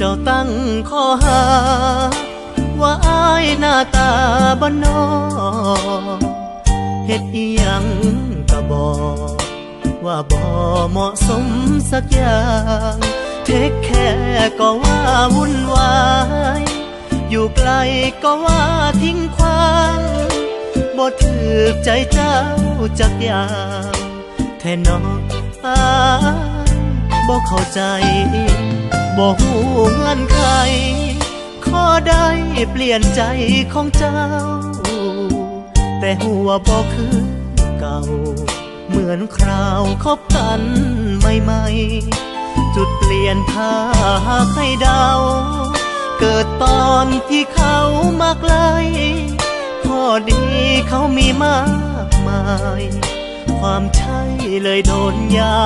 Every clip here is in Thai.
เจ้าตั้งข้อหา ว่าอายหน้าตาบ่นนอเฮ็ดอีหยังก็บอกว่าบ่เหมาะสมสักอย่างเทคแค่ก็ว่าวุ่นวาย อยู่ไกลก็ว่าทิ้งควางบ่ถือใจเจ้าจักอย่างแท่นองอายบ่เข้าใจ บ่หูเงื่อนไขขอได้เปลี่ยนใจของเจ้า แต่หัวบ่คือเก่า เหมือนคราวคบกันใหม่ๆ จุดเปลี่ยนพาให้เดา เกิดตอนที่เขามาไกลพอดีเขามีมากมาย ความใช่เลยโดนย้า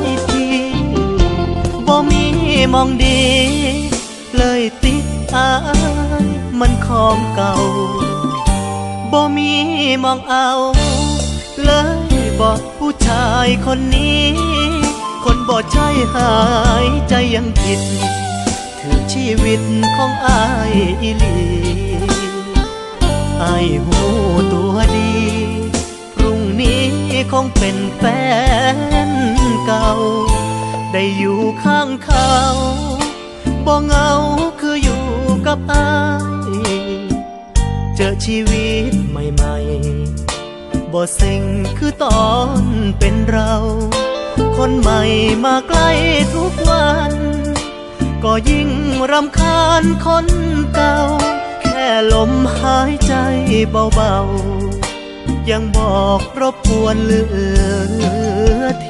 ยที่บ่มี มองดี เลยติดอายมันของเก่าบ่มีมองเอา เลยบอกผู้ชายคนนี้ คนบ่ใช่หายใจยังผิด ถือชีวิตของอายอีลีอายหูตัวดี พรุ่งนี้คงเป็นแฟนเก่า ได้อยู่ข้างเขาบ่เงาคืออยู่กับอายเจอชีวิตใหม่ๆบ่เซ็งคือตอนเป็นเรา คนใหม่มาใกล้ทุกวัน ก็ยิ่งรำคาญคนเก่า แค่ลมหายใจเบาๆ ยังบอกรบกวนเหลือที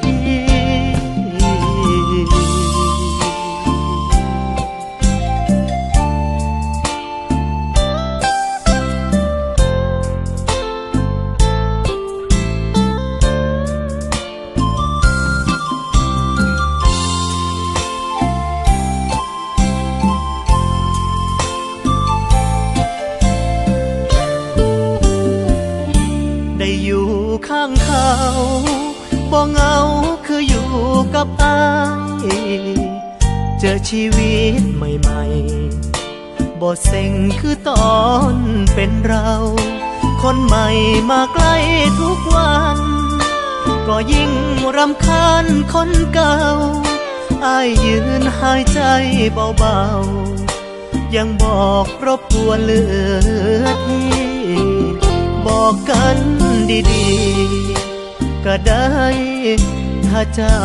เงาคืออยู่กับอายเจอชีวิตใหม่ๆบ่เซ็งคือตอนเป็นเรา คนใหม่มาใกล้ทุกวัน ก็ยิ่งรำคาญคนเก่าอายยืนหายใจเบาๆ ยังบอกรบกวนเลือดที่บอกกันดีๆ ก็ได้ ถ้าเจ้า